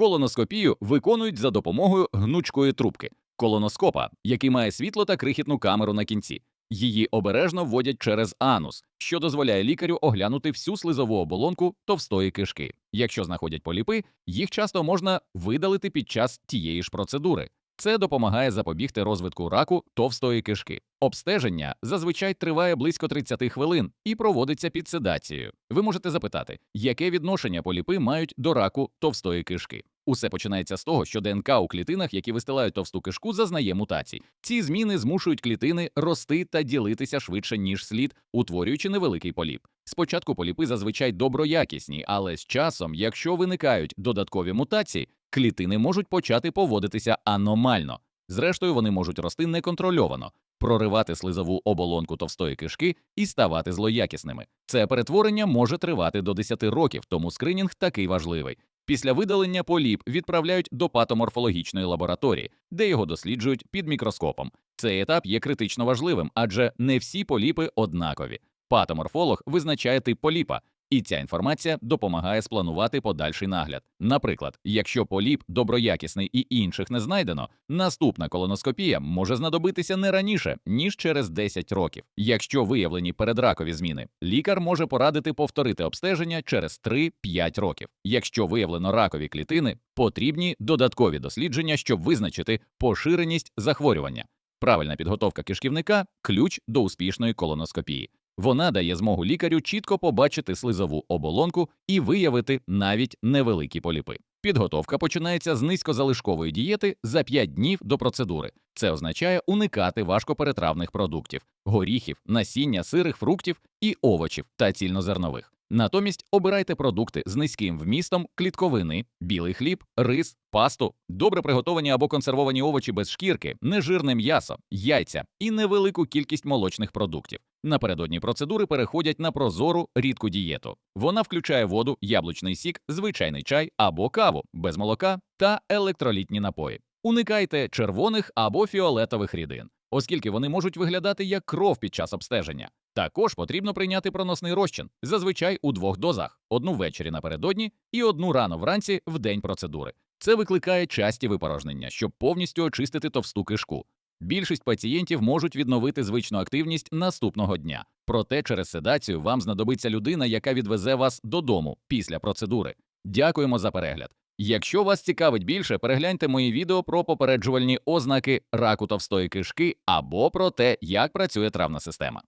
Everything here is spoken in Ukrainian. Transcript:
Колоноскопію виконують за допомогою гнучкої трубки колоноскопа, який має світло та крихітну камеру на кінці. Її обережно вводять через анус, що дозволяє лікарю оглянути всю слизову оболонку товстої кишки. Якщо знаходять поліпи, їх часто можна видалити під час тієї ж процедури. Це допомагає запобігти розвитку раку товстої кишки. Обстеження зазвичай триває близько 30 хвилин і проводиться під седацією. Ви можете запитати, яке відношення поліпи мають до раку товстої кишки. Усе починається з того, що ДНК у клітинах, які вистилають товсту кишку, зазнає мутацій. Ці зміни змушують клітини рости та ділитися швидше, ніж слід, утворюючи невеликий поліп. Спочатку поліпи зазвичай доброякісні, але з часом, якщо виникають додаткові мутації, клітини можуть почати поводитися аномально. Зрештою, вони можуть рости неконтрольовано, проривати слизову оболонку товстої кишки і ставати злоякісними. Це перетворення може тривати до 10 років, тому скринінг такий важливий. Після видалення поліп відправляють до патоморфологічної лабораторії, де його досліджують під мікроскопом. Цей етап є критично важливим, адже не всі поліпи однакові. Патоморфолог визначає тип поліпа, і ця інформація допомагає спланувати подальший нагляд. Наприклад, якщо поліп доброякісний і інших не знайдено, наступна колоноскопія може знадобитися не раніше ніж через 10 років. Якщо виявлені передракові зміни, лікар може порадити повторити обстеження через 3-5 років. Якщо виявлено ракові клітини, потрібні додаткові дослідження, щоб визначити поширеність захворювання. Правильна підготовка кишківника ключ до успішної колоноскопії. Вона дає змогу лікарю чітко побачити слизову оболонку і виявити навіть невеликі поліпи. Підготовка починається з низькозалишкової дієти за 5 днів до процедури. Це означає уникати важкоперетравних продуктів, горіхів, насіння, сирих фруктів і овочів та цільнозернових. Натомість обирайте продукти з низьким вмістом клітковини, білий хліб, рис, пасту, добре приготовані або консервовані овочі без шкірки, нежирне м'ясо, яйця і невелику кількість молочних продуктів. Напередодні процедури переходять на прозору рідку дієту. Вона включає воду, яблучний сік, звичайний чай або каву без молока та електролітні напої. Уникайте червоних або фіолетових рідин, оскільки вони можуть виглядати як кров під час обстеження. Також потрібно прийняти проносний розчин, зазвичай у двох дозах: одну ввечері напередодні і одну рано вранці в день процедури. Це викликає часті випорожнення, щоб повністю очистити товсту кишку. Більшість пацієнтів можуть відновити звичну активність наступного дня. Проте через седацію вам знадобиться людина, яка відвезе вас додому після процедури. Дякуємо за перегляд. Якщо вас цікавить більше, перегляньте мої відео про попереджувальні ознаки раку товстої кишки або про те, як працює травна система.